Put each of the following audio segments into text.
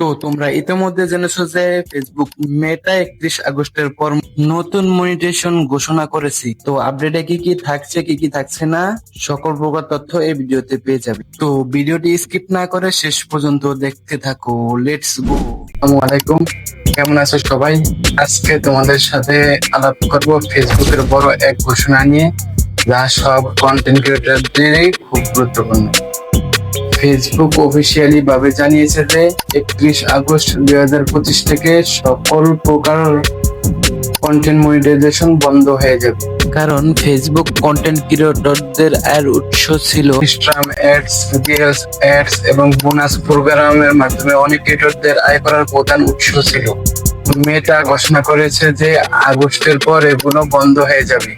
তো তোমরা ইতিমধ্যে জেনেছো যে ফেসবুক মেটা একত্রিশ আগস্টের পর নতুন মনিটেশন ঘোষণা করেছি। তো আপডেটে কি কি থাকছে, কি কি থাকছে না, সকল প্রকার তথ্য এই ভিডিওতে পেয়ে যাবে। তো ভিডিওটি স্কিপ না করে শেষ পর্যন্ত দেখতে থাকো। লেটস গো আলাইকুম। কেমন আছো সবাই? আজকে তোমাদের সাথে আলাপ করব ফেসবুকের বড় এক ঘোষণা নিয়ে, যা সব কন্টেন্ট ক্রিয়েটরদেরই খুব গুরুত্বপূর্ণ। ফেসবুক অফিসিয়ালি ভাবে জানিয়েছে যে একত্রিশ আগস্ট দুই হাজার পঁচিশ থেকে সকল প্রকার কন্টেন্ট মনিটাইজেশন বন্ধ হয়ে যাবে। কারণ ফেসবুক কন্টেন্ট ক্রিয়েটরদের আয়ের উৎস ছিল ইনস্টাগ্রাম অ্যাডস রিলস অ্যাডস এবং বোনাস প্রোগ্রামের মাধ্যমে অনেক ক্রিয়েটরদের আয় করার প্রধান উৎস ছিল। মেটা ঘোষণা করেছে যে আগস্টের পর এগুলো বন্ধ হয়ে যাবে।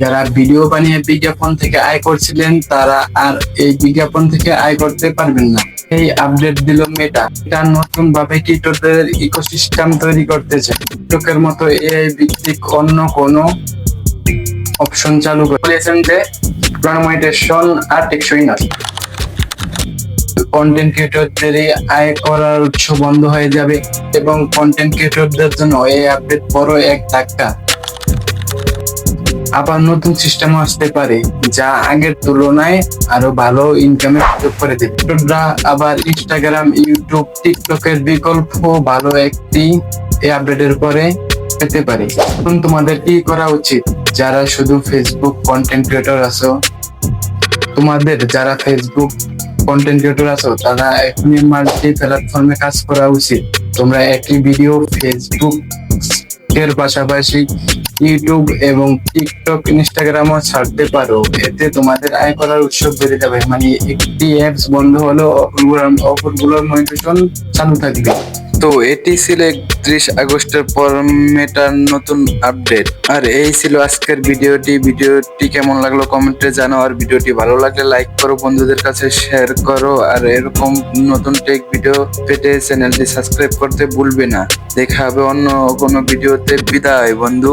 যারা ভিডিও বানিয়ে বিজ্ঞাপন থেকে আয় করছিলেন, তারা আর এই বিজ্ঞাপন থেকে আয় করতে পারবেন না। এই আপডেট দিল মেটা এটা নতুন ভাবে টিকটকের ইকোসিস্টেম তৈরি করতেছে। টিকটকের মতো এআই ভিত্তিক অন্য কোনো অপশন চালু করেছেন যে মনিটাইজেশন আর টেকসই না কন্টেন্ট ক্রিয়েটরদেরই আয় করার উৎস বন্ধ হয়ে যাবে এবং কন্টেন্ট ক্রিয়েটরদের জন্য এই আপডেট বড় এক ধাক্কা। আবার নতুন সিস্টেম আসতে পারে, যা আগের তুলনায় আরও ভালো ইনকামের সুযোগ করে দেবে। আবার ইনস্টাগ্রাম ইউটিউব টিকটকের বিকল্প ভালো একটি আপডেটের পরে পেতে পারে। এখন তোমাদের কি করা উচিত? যারা শুধু ফেসবুক কন্টেন্ট ক্রিয়েটর আছো, তোমাদের যারা ফেসবুক কন্টেন্ট ক্রিয়েটর আছো, তারা এখনই মাল্টি প্ল্যাটফর্মে কাজ করা উচিত। তোমরা একই ভিডিও ফেসবুক এর পাশাপাশি ইউটিউব এবং টিকটক ইনস্টাগ্রামও ছাড়তে পারো। এতে তোমাদের আয় করার উৎস বেড়ে যাবে। মানে একটি অ্যাপস বন্ধ হলো, অপরগুলোর মনিটেশন চালু থাকবে। তো এটি ছিল একত্রিশ আগস্টের পর মেটার নতুন আপডেট আর এই ছিল আজকের ভিডিওটি। ভিডিওটি কেমন লাগল কমেন্টে জানাও। আর ভিডিওটি ভালো লাগলে লাইক করো, বন্ধুদের কাছে শেয়ার করো। আর এরকম নতুন টেক ভিডিও পেতে চ্যানেলটি সাবস্ক্রাইব করতে ভুলবে না। দেখা হবে অন্য কোনো ভিডিওতে বিদায়, বন্ধু।